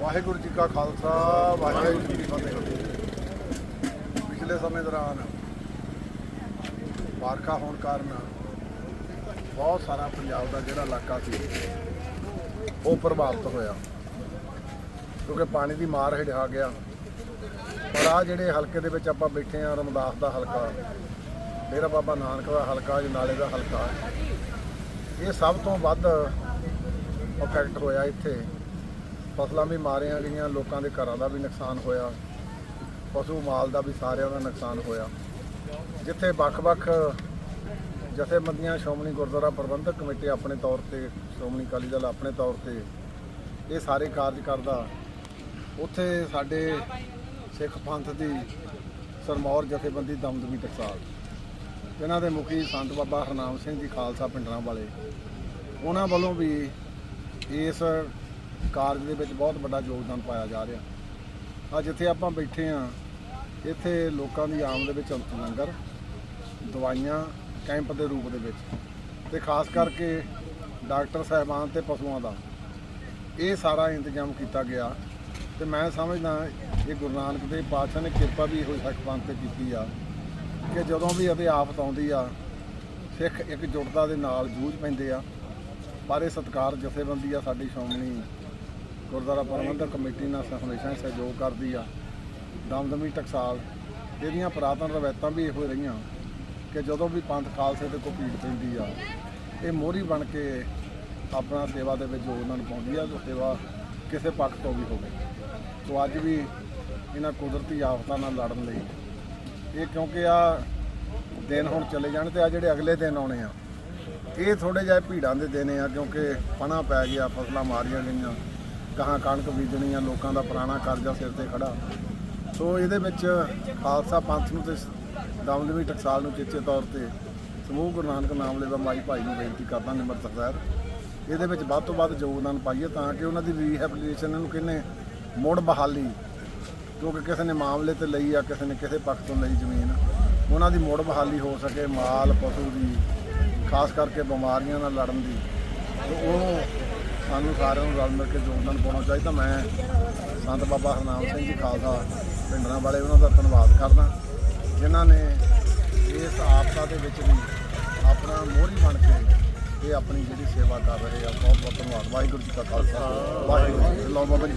ਵਾਹਿਗੁਰੂ ਜੀ ਕਾ ਖਾਲਸਾ, ਵਾਹਿਗੁਰੂ ਜੀ ਕੀ ਫਤਿਹ। ਪਿਛਲੇ ਸਮੇਂ ਦੌਰਾਨ ਬਾਰਖਾ ਹੋਣ ਕਾਰਨ ਬਹੁਤ ਸਾਰਾ ਪੰਜਾਬ ਦਾ ਜਿਹੜਾ ਇਲਾਕਾ ਸੀ, ਉਹ ਪ੍ਰਭਾਵਿਤ ਹੋਇਆ। ਕਿਉਂਕਿ ਪਾਣੀ ਦੀ ਮਾਰ ਹੇਠ ਗਿਆ। ਪਰ ਆ ਜਿਹੜੇ ਹਲਕੇ ਦੇ ਵਿੱਚ ਆਪਾਂ ਬੈਠੇ ਆ ਰਮਦਾਸ ਦਾ ਹਲਕਾ, ਡੇਰਾ ਬਾਬਾ ਨਾਨਕ ਦਾ ਹਲਕਾ ਜਨਾਲੇ ਦਾ ਹਲਕਾ, ਇਹ ਸਭ ਤੋਂ ਵੱਧ ਇਫੈਕਟ ਹੋਇਆ ਇੱਥੇ। ਫਸਲਾਂ ਵੀ ਮਾਰੀਆਂ ਗਈਆਂ, ਲੋਕਾਂ ਦੇ ਘਰਾਂ ਦਾ ਵੀ ਨੁਕਸਾਨ ਹੋਇਆ, ਪਸ਼ੂ ਮਾਲ ਦਾ ਵੀ ਸਾਰਿਆਂ ਦਾ ਨੁਕਸਾਨ ਹੋਇਆ। ਜਿੱਥੇ ਵੱਖ-ਵੱਖ ਜਥੇਬੰਦੀਆਂ ਸ਼੍ਰੋਮਣੀ ਗੁਰਦੁਆਰਾ ਪ੍ਰਬੰਧਕ ਕਮੇਟੀ ਆਪਣੇ ਤੌਰ ਤੇ, ਸ਼੍ਰੋਮਣੀ ਅਕਾਲੀ ਦਲ ਆਪਣੇ ਤੌਰ ਤੇ ਇਹ ਸਾਰੇ ਕਾਰਜ ਕਰਦਾ, ਉੱਥੇ ਸਾਡੇ ਸਿੱਖ ਪੰਥ ਦੀ ਸਰਮੌਰ ਜਥੇਬੰਦੀ ਦਮਦਮੀ ਟਕਸਾਲ ਇਹਨਾਂ ਦੇ ਮੁਖੀ ਸੰਤ ਬਾਬਾ ਹਰਨਾਮ ਸਿੰਘ ਜੀ ਖਾਲਸਾ ਪਿੰਡਰਾਂ ਵਾਲੇ, ਉਹਨਾਂ ਵੱਲੋਂ ਵੀ ਇਸ ਕਾਰਜ ਦੇ ਵਿੱਚ ਬਹੁਤ ਵੱਡਾ ਯੋਗਦਾਨ ਪਾਇਆ ਜਾ ਰਿਹਾ। ਅੱਜ ਜਿੱਥੇ ਆਪਾਂ ਬੈਠੇ ਆ ਇੱਥੇ ਲੋਕਾਂ ਦੀ ਆਮਦ ਦੇ ਵਿੱਚ ਲੰਗਰ, ਦਵਾਈਆਂ, ਕੈਂਪ ਦੇ ਰੂਪ ਦੇ ਵਿੱਚ ਤੇ ਖਾਸ ਕਰਕੇ ਡਾਕਟਰ ਸਾਹਿਬਾਨ ਤੇ ਪਸ਼ੂਆਂ ਦਾ। ਇਹ ਸਾਰਾ ਇੰਤਜ਼ਾਮ ਕੀਤਾ ਗਿਆ ਤੇ ਮੈਂ ਸਮਝਦਾ ਇਹ ਗੁਰੂ ਨਾਨਕ ਦੇਵ ਪਾਤਸ਼ਾਹ ਨੇ ਕਿਰਪਾ ਵੀ ਇਹੋ ਸਿੱਖ ਪੰਥ ਤੇ ਕੀਤੀ ਆ ਕਿ ਜਦੋਂ ਵੀ ਇਹਦੇ ਆਫਤ ਆਉਂਦੀ ਆ, ਸਿੱਖ ਇੱਕ ਜੁਟਤਾ ਦੇ ਨਾਲ ਜੂਝ ਪੈਂਦੇ ਆ। ਪਰ ਇਹ ਸਤਕਾਰ ਜਥੇਬੰਦੀ ਆ ਸਾਡੀ ਸ਼੍ਰੋਮਣੀ ਗੁਰਦੁਆਰਾ ਪ੍ਰਬੰਧਕ ਕਮੇਟੀ ਨਾਲ ਹਮੇਸ਼ਾ ਹੀ ਸਹਿਯੋਗ ਕਰਦੀ ਆ। ਦਮਦਮੀ ਟਕਸਾਲ, ਇਹਦੀਆਂ ਪੁਰਾਤਨ ਰਵਾਇਤਾਂ ਵੀ ਇਹੋ ਰਹੀਆਂ ਕਿ ਜਦੋਂ ਵੀ ਪੰਥ ਖਾਲਸੇ ਤੇ ਕੋਈ ਭੀੜ ਪੈਂਦੀ ਆ, ਇਹ ਮੋਹਰੀ ਬਣ ਕੇ ਆਪਣਾ ਸੇਵਾ ਦੇ ਵਿੱਚ ਯੋਗਦਾਨ ਪਾਉਂਦੀ ਆ, ਜੋ ਸੇਵਾ ਕਿਸੇ ਪੱਖ ਤੋਂ ਵੀ ਹੋਵੇ। ਸੋ ਅੱਜ ਵੀ ਇਹਨਾਂ ਕੁਦਰਤੀ ਆਫਤਾਂ ਨਾਲ ਲੜਨ ਲਈ। ਇਹ ਕਿਉਂਕਿ ਆ ਦਿਨ ਹੁਣ ਚਲੇ ਜਾਣ ਤੇ ਆ ਜਿਹੜੇ ਅਗਲੇ ਦਿਨ ਆਉਣੇ ਆ, ਇਹ ਥੋੜੇ ਜਿਹਾ ਭੀੜਾਂ ਦੇ ਦਿਨ ਆ ਕਿਉਂਕਿ ਪਣਾ ਪੈ ਗਿਆ, ਫਸਲਾਂ ਮਾਰੀਆਂ ਗਈਆਂ। ਕਹਾਂ ਕਣਕ ਬੀਜਣੀ ਆ, ਲੋਕਾਂ ਦਾ ਪੁਰਾਣਾ ਕਰਜ਼ਾ ਸਿਰ ਤੇ ਖੜਾ। ਸੋ ਇਹਦੇ ਵਿੱਚ ਖਾਲਸਾ ਪੰਥ ਨੂੰ ਤੇ ਦਮਦਮੀ ਟਕਸਾਲ ਨੂੰ ਚੇਚੇ ਤੌਰ ਤੇ ਸਮੂਹ ਗੁਰੂ ਨਾਨਕ ਨਾਮ ਲੈਵਾ ਮਾਈ ਭਾਈ ਨੂੰ ਬੇਨਤੀ ਕਰਦਾ ਨਿਮਰਤ ਸਹਿਰ ਇਹਦੇ ਵਿੱਚ ਵੱਧ ਤੋਂ ਵੱਧ ਯੋਗਦਾਨ ਪਾਈਏ ਤਾਂ ਕਿ ਉਹਨਾਂ ਦੀ ਰੀਹੈਬਿਲਿਟੇਸ਼ਨ ਨੂੰ ਕਿੰਨੇ ਮੁੜ ਬਹਾਲੀ, ਕਿਉਂਕਿ ਕਿਸੇ ਨੇ ਮਾਮਲੇ ਤੇ ਲਈ ਆ, ਕਿਸੇ ਨੇ ਕਿਸੇ ਪੱਖ ਤੋਂ ਲਈ ਜ਼ਮੀਨ, ਉਹਨਾਂ ਦੀ ਮੁੜ ਬਹਾਲੀ ਹੋ ਸਕੇ ਮਾਲ, ਪਸ਼ੂ ਦੀ, ਖਾਸ ਕਰਕੇ ਬਿਮਾਰੀਆਂ ਨਾਲ ਲੜਨ ਦੀ। ਤੇ ਉਹ ਸਾਨੂੰ ਸਾਰਿਆਂ ਨੂੰ ਰਲ ਮਿਲ ਕੇ ਯੋਗਦਾਨ ਪਾਉਣਾ ਚਾਹੀਦਾ। ਮੈਂ ਸੰਤ ਬਾਬਾ ਹਰਨਾਮ ਸਿੰਘ ਜੀ ਖਾਲਸਾ ਪਿੰਡਰਾਂ ਵਾਲੇ ਉਹਨਾਂ ਦਾ ਧੰਨਵਾਦ ਕਰਦਾ। ਜਿਨ੍ਹਾਂ ਨੇ ਇਸ ਆਪਦਾ ਦੇ ਵਿੱਚ ਵੀ ਆਪਣਾ ਮੋਹਰੀ ਬਣ ਕੇ ਇਹ ਆਪਣੀ ਜਿਹੜੀ ਸੇਵਾ ਕਰ ਰਹੇ ਆ, ਬਹੁਤ ਬਹੁਤ ਧੰਨਵਾਦ। ਵਾਹਿਗੁਰੂ ਜੀ ਕਾ ਖਾਲਸਾ। ਵਾਹਿਗੁਰੂ ਜੀ ਕੀ ਲਓ ਬਾਬਾ ਜੀ